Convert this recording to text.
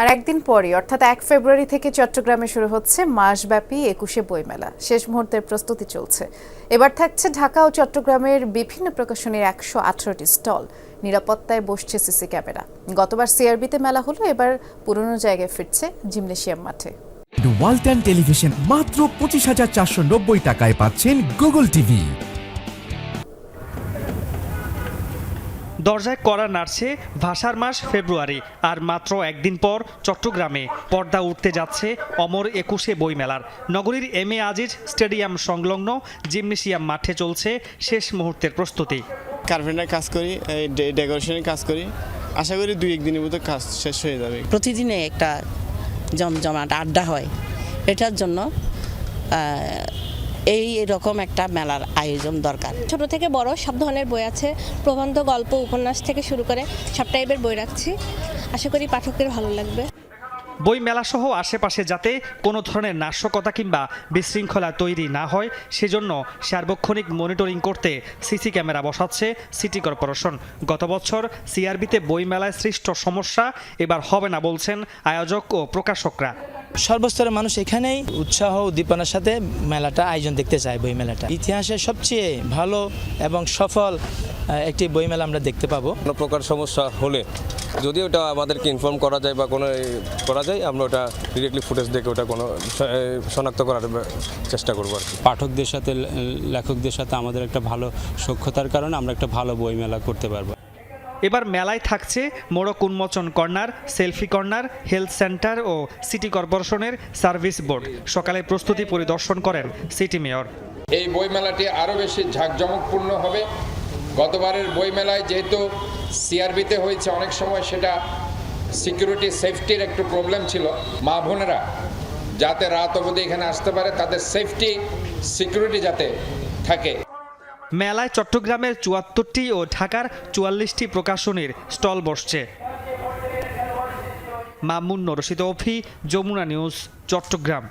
আর একদিন পরই, অর্থাৎ এক ফেব্রুয়ারি থেকে চট্টগ্রামে শুরু হচ্ছে মাসব্যাপী একুশে বইমেলা। শেষ মুহূর্তের প্রস্তুতি চলছে। এবার থাকছে ঢাকা ও চট্টগ্রামের বিভিন্ন প্রকাশনীর একশো আঠারোটি স্টল। নিরাপত্তায় বসছে সিসি ক্যামেরা। গতবার সিআরবিতে মেলা হলো, এবার পুরনো জায়গায় ফিরছে জিমনেশিয়াম মাঠে। ওয়ালটন টেলিভিশন মাত্র পঁচিশ হাজার চারশো নব্বই টাকায় পাচ্ছেন গুগল টিভি। দরজায় করা নাড়ছে ভাষার মাস ফেব্রুয়ারি আর মাত্র একদিন পর চট্টগ্রামে পর্দা উঠতে যাচ্ছে অমর একুশে বইমেলার। নগরীর এম এ আজিজ স্টেডিয়াম সংলগ্ন জিমনেশিয়াম মাঠে চলছে শেষ মুহূর্তের প্রস্তুতি। কার্পেন্টার কাজ করি ডে- ডেকোরেশনের কাজ করি। আশা করি দুই একদিনের মতো কাজ শেষ হয়ে যাবে। প্রতিদিনে একটা জমজমাট আড্ডা হয়। এটার জন্য এই রকম একটা মেলার আয়োজন দরকার। ছোট থেকে বড় সব ধরনের বই আছে। প্রবন্ধ গল্প উপন্যাস থেকে শুরু করে সব টাইপের বই রাখছি। আশা করি পাঠকদের ভালো লাগবে। বই মেলাসহ আশেপাশে যাতে কোনো ধরনের নাশকতা কিংবা বিশৃঙ্খলা তৈরি না হয় সেজন্য সার্বক্ষণিক মনিটরিং করতে সিসি ক্যামেরা বসাচ্ছে সিটি কর্পোরেশন। গত বছর সিআরবিতে বইমেলায় সৃষ্ট সমস্যা এবার হবে না বলছেন আয়োজক ও প্রকাশকরা। সর্বস্তরের মানুষ এখানেই উৎসাহ উদ্দীপনার সাথে মেলাটা আয়োজন দেখতে চায় বই মেলাটা। ইতিহাসের সবচেয়ে ভালো এবং সফল একটি বই মেলা আমরা দেখতে পাবো। কোনো প্রকার সমস্যা হলে যদি ওটা আমাদেরকে ইনফর্ম করা যায় বা কোনো করা যায় আমরা ওটা ডিরেক্টলি ফুটেজ দেখে ওটা কোনো শনাক্ত করার চেষ্টা করব আর পাঠকদের সাথে লেখকদের সাথে আমাদের একটা ভালো সক্ষতার কারণে আমরা একটা ভালো বইমেলা করতে পারব। এবার মেলায় থাকছে মোড়ক উন্মোচন corner, selfie corner, health centre ও সিটি কর্পোরেশনের সার্ভিস বোর্ড। সকালে প্রস্তুতি পরিদর্শন করেন সিটি মেয়র। এই বইমেলাটি আরও বেশি ঝাঁকজমকপূর্ণ হবে। গতবারের বইমেলায় যেহেতু সিআরবিতে হয়েছে, অনেক সময় সেটা সিকিউরিটি, সেফটির একটু প্রবলেম ছিল। মা বোনেরা যাতে রাত অবধি এখানে আসতে পারে, তাদের সেফটি, সিকিউরিটি যাতে থাকে। মেলায় চট্টগ্রামের চুয়াত্তরটি ও ঢাকার চুয়াল্লিশটি প্রকাশনীর স্টল বসছে। মামুন রশিদ অফি, যমুনা নিউজ, চট্টগ্রাম।